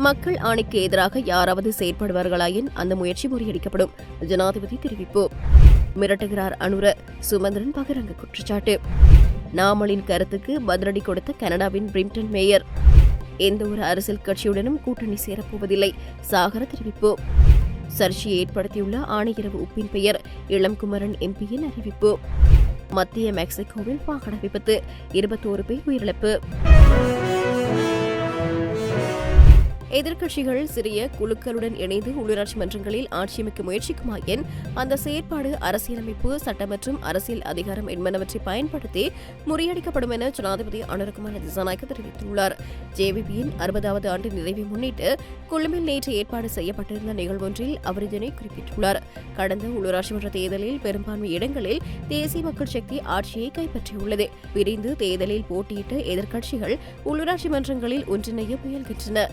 மக்கள் ஆணைக்கு எதிராக யாராவது செயற்படுவார்களாயின் அந்த முயற்சி முறியடிக்கப்படும். ஜனாதிபதி தெரிவிப்பு. மிரட்டுகிறார் அனுர. சுமந்திரன் பகிரங்க குற்றச்சாட்டு. நாமலின் கருத்துக்கு பதிலடி கொடுத்த கனடாவின் பிரிம்டன் மேயர். எந்த ஒரு அரசியல் கட்சியுடனும் கூட்டணி சேரப்போவதில்லை. சாகர தெரிவிப்பு. சர்ச்சையை ஏற்படுத்தியுள்ள ஆணையரவு உப்பின் பெயர். இளம்குமரன் எம்பியின் அறிவிப்பு. மத்திய மெக்சிகோவில் வாகன விபத்து. இருபத்தோரு பேர் உயிரிழப்பு. எதிர்க்கட்சிகள் சிறிய குழுக்களுடன் இணைந்து உள்ளூராட்சி மன்றங்களில் ஆட்சியமைக்க முயற்சிக்குமாயின் அந்த செயற்பாடு அரசியலமைப்பு சட்டம் மற்றும் அரசியல் அதிகாரம் என்பனவற்றை பயன்படுத்தி முறியடிக்கப்படும் என ஜனாதிபதி அனுரகுமார திசாநாயக்க தெரிவித்துள்ளார். ஜேவிபியின் அறுபதாவது ஆண்டு நிறைவை முன்னிட்டு கொழும்பில் நேற்று ஏற்பாடு செய்யப்பட்டிருந்த நிகழ்வொன்றில் அவர் இதனை குறிப்பிட்டுள்ளார். கடந்த உள்ளூராட்சி மன்ற தேர்தலில் பெரும்பான்மை இடங்களில் தேசிய மக்கள் சக்தி ஆட்சியை கைப்பற்றியுள்ளது. விரிந்து தேர்தலில் போட்டியிட்ட எதிர்க்கட்சிகள் உள்ளூராட்சி மன்றங்களில் ஒன்றிணைய முயல்கின்றன.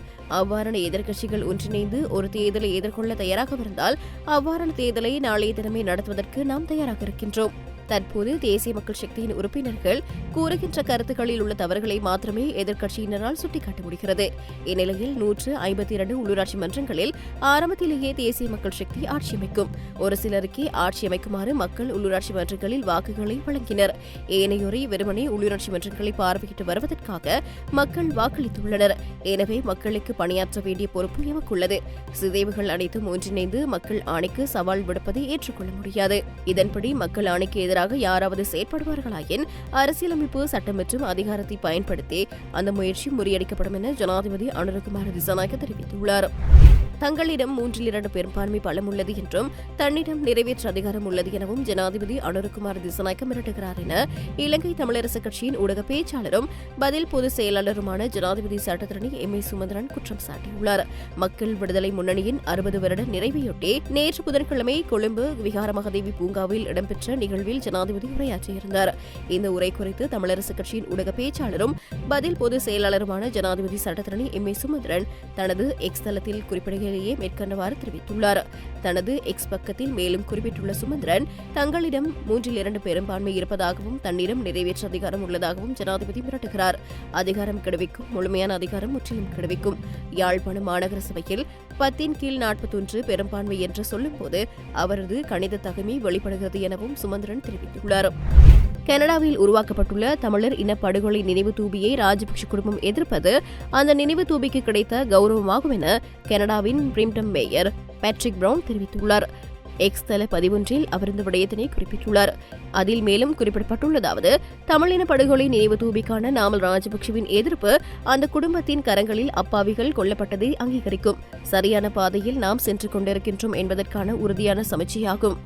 அவ்வாறான எதிர்க்கட்சிகள் ஒன்றிணைந்து ஒரு தேர்தலை எதிர்கொள்ள தயாராக இருந்தால் அவ்வாறான தேர்தலை நாளைய தினமே நடத்துவதற்கு நாம் தயாராக இருக்கின்றோம். தற்போது தேசிய மக்கள் சக்தியின் உறுப்பினர்கள் கூறுகின்ற கருத்துக்களில் உள்ள தவறுகளை மாத்திரமே எதிர்க்கட்சியினரால் சுட்டிக்காட்ட முடிகிறது. இந்நிலையில் நூற்று ஐம்பத்தி இரண்டு உள்ளூராட்சி மன்றங்களில் ஆரம்பத்திலேயே தேசிய மக்கள் சக்தி ஆட்சியமைக்கும் ஒரு சிலருக்கே ஆட்சியமைக்குமாறு மக்கள் உள்ளூராட்சி மன்றங்களில் வாக்குகளை வழங்கினர். ஏனையோரை வெறுமனே உள்ளூராட்சி மன்றங்களை பார்வையிட்டு வருவதற்காக மக்கள் வாக்களித்துள்ளனர். எனவே மக்களுக்கு பணியாற்ற வேண்டிய பொறுப்பு எமக்குள்ளது. சிதைவுகள் அனைத்தும் ஒன்றிணைந்து மக்கள் ஆணைக்கு சவால் விடுப்பதை ஏற்றுக்கொள்ள முடியாது. இதன்படி மக்கள் ஆணைக்கு எதிராக யாராவது செயற்படுவார்களாயின் அரசியலமைப்பு சட்டம் மற்றும் அதிகாரத்தை பயன்படுத்தி அந்த முயற்சி முறியடிக்கப்படும் என ஜனாதிபதி அனுரகுமார் திசாநாயக்க தெரிவித்துள்ளார். தங்களிடம் மூன்றில் இரண்டு பெரும்பான்மை பலம் உள்ளது என்றும் தன்னிடம் நிறைவேற்ற அதிகாரம் உள்ளது எனவும் ஜனாதிபதி அனுரகுமார் திசநாயக்க மிரட்டுகிறார் என இலங்கை தமிழரசுக் கட்சியின் ஊடக பேச்சாளரும் பதில் பொதுச் செயலாளருமான ஜனாதிபதி சட்டத்தரணி எம். ஏ. சுமந்திரன் குற்றம் சாட்டியுள்ளார். மக்கள் விடுதலை முன்னணியின் அறுபது வருட நிறைவையொட்டி நேற்று புதன்கிழமை கொழும்பு விகாரமகதேவி பூங்காவில் இடம்பெற்ற நிகழ்வில் ஜனாதிபதி உரையாற்றியிருந்தார். இந்த உரை குறித்து தமிழரசுக் கட்சியின் ஊடக பேச்சாளரும் பதில் பொதுச் செயலாளருமான ஜனாதிபதி சட்டத்தரணி எம். ஏ. சுமந்திரன் தனது எக்ஸ் தளத்தில் குறிப்பிடுகையிலேயே மேற்கண்டவாறு தெரிவித்துள்ளார். தனது எக்ஸ் பக்கத்தில் மேலும் குறிப்பிட்டுள்ள சுமந்திரன் தங்களிடம் மூன்றில் இரண்டு பெரும்பான்மை இருப்பதாகவும் தன்னிடம் நிறைவேற்ற அதிகாரம் உள்ளதாகவும் ஜனாதிபதி மிரட்டுகிறார். அதிகாரம் கிடைக்கும் முழுமையான அதிகாரம் முற்றிலும் கிடைக்கும் யாழ்ப்பாணம் மாநகர சபையில் பத்தின் கீழ் நாற்பத்தொன்று பெரும்பான்மை என்று சொல்லும்போது அவரது கணித தகமை வெளிப்படுகிறது எனவும் சுமந்திரன் தெரிவித்துள்ளார். கனடாவில் உருவாக்கப்பட்டுள்ள தமிழர் இன படுகொலை நினைவு தூபியை ராஜபக்ஷ குடும்பம் எதிர்ப்பது அந்த நினைவு தூபிக்கு கிடைத்த கௌரவமாகும் என கனடாவின் பிரிம்டம் மேயர் பேட்ரிக் பிரவுன் தெரிவித்துள்ளார். எக்ஸ் தள பதிவொன்றில் அவர் இந்த விடயத்தினை குறிப்பிட்டுள்ளார். அதில் மேலும் குறிப்பிடப்பட்டுள்ளதாவது தமிழின படுகொலை நினைவு தூபிக்கான நாமல் ராஜபக்சவின் எதிர்ப்பு அந்த குடும்பத்தின் கரங்களில் அப்பாவிகள் கொல்லப்பட்டதை அங்கீகரிக்கும். சரியான பாதையில் நாம் சென்று கொண்டிருக்கின்றோம் என்பதற்கான உறுதியான சமர்ச்சியாகும்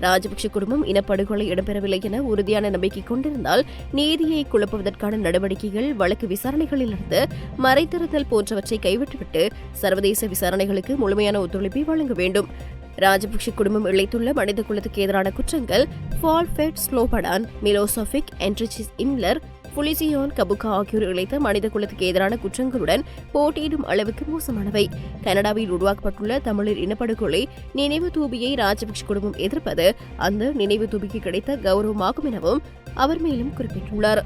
ராஜபக்ஷ குடும்பம் இனப்படுகொலை இடம்பெறவில்லை என உறுதியான நம்பிக்கை கொண்டிருந்தால் நீதியை குழப்புவதற்கான நடவடிக்கைகள் வழக்கு விசாரணைகளிலிருந்து மறைத்திருத்தல் போன்றவற்றை கைவிட்டுவிட்டு சர்வதேச விசாரணைகளுக்கு முழுமையான ஒத்துழைப்பை வழங்க வேண்டும். ராஜபக்ஷ குடும்பம் இழைத்துள்ள மனித குலத்துக்கு எதிரான குற்றங்கள் ஃபால்ஃபெட் ஸ்லோபடான் மிலோசோபிக் என்ட்ரிச்சிஸ் இம்லர் புலிசியோன் கபுகா ஆகியோர் இழைத்த மனித குலத்துக்கு எதிரான குற்றங்களுடன் போட்டியிடும் அளவுக்கு மோசமானவை. கனடாவில் உருவாக்கப்பட்டுள்ள தமிழர் இனப்படுகொலை நினைவு தூபியை ராஜபக்ஷ குடும்பம் எதிர்ப்பது அந்த நினைவு தூபிக்கு கிடைத்த கௌரவமாகும் எனவும் அவர் மேலும் குறிப்பிட்டுள்ளார்.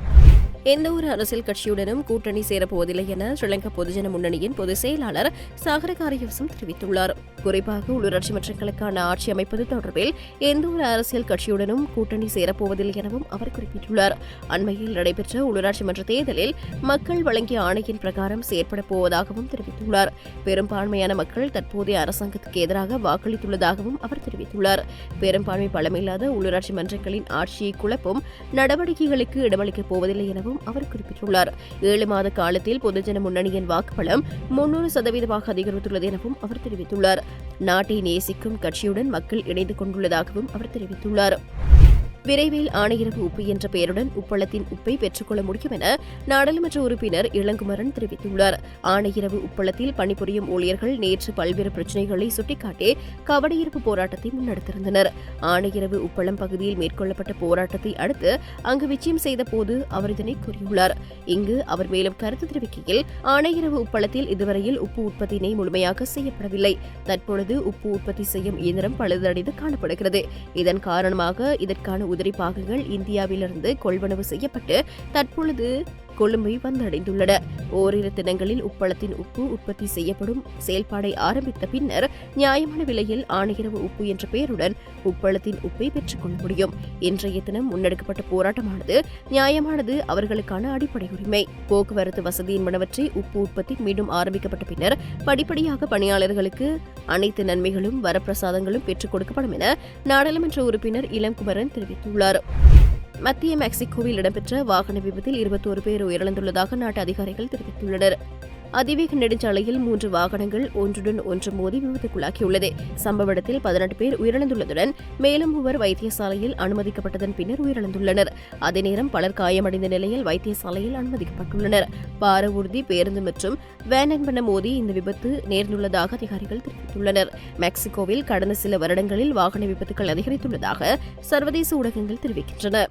எந்த ஒரு அரசியல் கட்சியுடனும் கூட்டணி சேரப்போவதில்லை என ஸ்ரீலங்கா பொதுஜன முன்னணியின் பொதுச் செயலாளர் சாகர காரியவசம் தெரிவித்துள்ளார். குறிப்பாக உள்ளூராட்சி மன்றங்களுக்கான ஆட்சி அமைப்பது தொடர்பில் எந்த ஒரு அரசியல் கட்சியுடனும் கூட்டணி சேரப்போவதில்லை எனவும் அவர் குறிப்பிட்டுள்ளார். அண்மையில் நடைபெற்ற உள்ளூராட்சி மன்ற தேர்தலில் மக்கள் வழங்கிய ஆணையின் பிரகாரம் செயற்பட போவதாகவும் தெரிவித்துள்ளார். பெரும்பான்மையான மக்கள் தற்போதைய அரசாங்கத்துக்கு எதிராக வாக்களித்துள்ளதாகவும் அவர் தெரிவித்துள்ளார். பெரும்பான்மை பலமில்லாத உள்ளூராட்சி மன்றங்களின் ஆட்சியை குழப்பும் நடவடிக்கைகளுக்கு இடமளிக்கப் போவதில்லை எனவும் அவர் குறிப்பிட்டுள்ளார். ஏழு மாத காலத்தில் பொதுஜன முன்னணியின் வாக்குப்பலம் முன்னூறு சதவீதமாக அதிகரித்துள்ளது எனவும் அவர் தெரிவித்துள்ளார். நாட்டை நேசிக்கும் கட்சியுடன் மக்கள் இணைந்து கொண்டுள்ளதாகவும் அவர் தெரிவித்துள்ளார். விரைவில் ஆணையரவு உப்பு என்ற பெயருடன் உப்பளத்தின் உப்பை பெற்றுக்கொள்ள முடியும் என நாடாளுமன்ற உறுப்பினர் இளங்குமரன் தெரிவித்துள்ளார். ஆணையரவு உப்பளத்தில் பணிபுரியும் ஊழியர்கள் நேற்று பல்வேறு பிரச்சினைகளை சுட்டிக்காட்டி கவடையிருப்பு போராட்டத்தை முன்னெடுத்திருந்தனர். ஆணையரவு உப்பளம் பகுதியில் மேற்கொள்ளப்பட்ட போராட்டத்தை அடுத்து அங்கு விஜயம் செய்த போது அவர் இதனை கூறியுள்ளார். இங்கு அவர் மேலும் கருத்து தெரிவிக்கையில் ஆணையரவு உப்பளத்தில் இதுவரையில் உப்பு உற்பத்தியினை முழுமையாக செய்யப்படவில்லை. தற்பொழுது உப்பு உற்பத்தி செய்யும் இயந்திரம் பழுதடைந்து காணப்படுகிறது. இதன் காரணமாக இதற்கான உதிரி பாகங்கள் இந்தியாவிலிருந்து கொள்வனவு செய்யப்பட்டு தற்பொழுது கொழும்பை வந்தடைந்துள்ளன. ஓரிரு தினங்களில் உப்பளத்தின் உப்பு உற்பத்தி செய்யப்படும் செயல்பாடை ஆரம்பித்த பின்னர் நியாயமான விலையில் ஆணையரவு உப்பு என்ற பெயருடன் உப்பளத்தின் உப்பை பெற்றுக்கொள்ள முடியும். இன்றைய தினம் முன்னெடுக்கப்பட்ட போராட்டமானது நியாயமானது அவர்களுக்கான அடிப்படை உரிமை. போக்குவரத்து வசதி என்பனவற்றை உப்பு உற்பத்தி மீண்டும் ஆரம்பிக்கப்பட்ட பின்னர் படிப்படியாக பணியாளர்களுக்கு அனைத்து நன்மைகளும் வரப்பிரசாதங்களும் பெற்றுக் கொடுக்கப்படும் என நாடாளுமன்ற உறுப்பினர் இளங்குமரன் தெரிவித்துள்ளார். மத்திய மெக்சிகோவில் இடம்பெற்ற வாகன விபத்தில் இருபத்தோரு பேர் உயிரிழந்துள்ளதாக நாட்டு அதிகாரிகள் தெரிவித்துள்ளனர். அதிவேக நெடுஞ்சாலையில் மூன்று வாகனங்கள் ஒன்றுடன் ஒன்று மோதி விபத்துக்குள்ளாகியுள்ளது. சம்பவ இடத்தில் பதினெட்டு பேர் உயிரிழந்துள்ளதுடன் மேலும் மூவர் வைத்தியசாலையில் அனுமதிக்கப்பட்டதன் பின்னர் உயிரிழந்துள்ளனர். அதே நேரம் பலர் காயமடைந்த நிலையில் வைத்தியசாலையில் அனுமதிக்கப்பட்டுள்ளனர். பார ஊர்தி பேருந்து மற்றும் வேன் என்பன மோதி இந்த விபத்து நேர்ந்துள்ளதாக அதிகாரிகள் தெரிவித்துள்ளனர். மெக்சிகோவில் கடந்த சில வருடங்களில் வாகன விபத்துகள் அதிகரித்துள்ளதாக சர்வதேச ஊடகங்கள் தெரிவிக்கின்றன.